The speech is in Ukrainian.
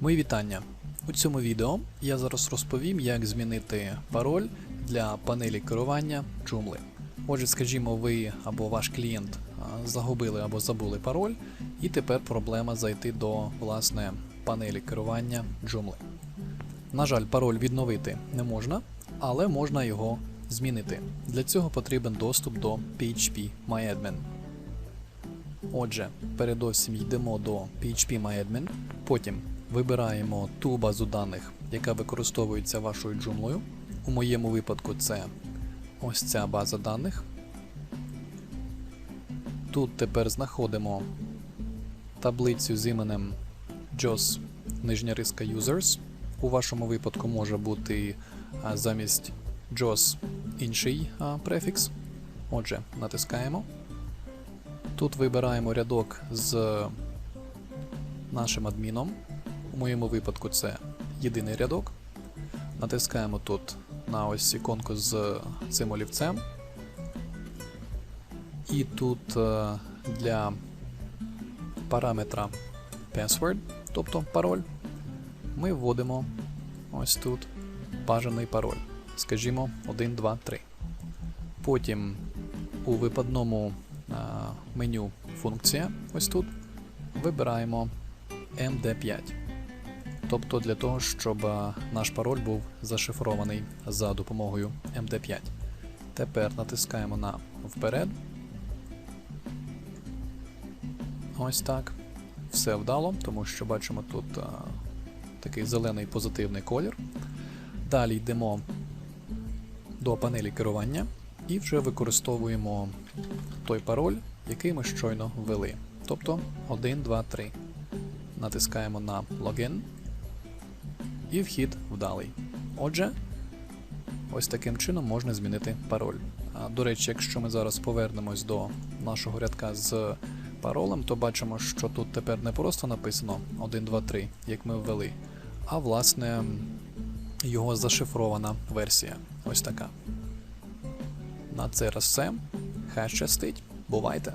Мої вітання. У цьому відео я зараз розповім, як змінити пароль для панелі керування Joomla. Отже, скажімо, ви або ваш клієнт загубили або забули пароль, і тепер проблема зайти до власне панелі керування Joomla. На жаль, пароль відновити не можна, але можна його змінити. Для цього потрібен доступ до PHP MyAdmin. Отже, передовсім йдемо до PHP MyAdmin, потім вибираємо ту базу даних, яка використовується вашою джумлою. У моєму випадку це ось ця база даних. Тут тепер знаходимо таблицю з іменем JOS нижня риска Users. У вашому випадку може бути замість JOS інший а, префікс. Отже, натискаємо. Тут вибираємо рядок з нашим адміном. У моєму випадку це єдиний рядок. Натискаємо тут на ось іконку з цим олівцем. І тут е, для параметра password, тобто пароль, ми вводимо ось тут бажаний пароль. Скажімо 1, 2, 3. Потім у випадному е, меню функція, ось тут, вибираємо MD5. Тобто для того, щоб е, наш пароль був зашифрований за допомогою MD5. Тепер натискаємо на вперед. Ось так. Все вдало, тому що бачимо тут а, такий зелений позитивний колір. Далі йдемо до панелі керування і вже використовуємо той пароль, який ми щойно ввели. Тобто 1, 2, 3. Натискаємо на логін і вхід вдалий. Отже, ось таким чином можна змінити пароль. До речі, якщо ми зараз повернемось до нашого рядка з паролем, то бачимо, що тут тепер не просто написано 1, 2, 3, як ми ввели, а власне його зашифрована версія. Ось така. На це раз все. Хай щастить. Бувайте!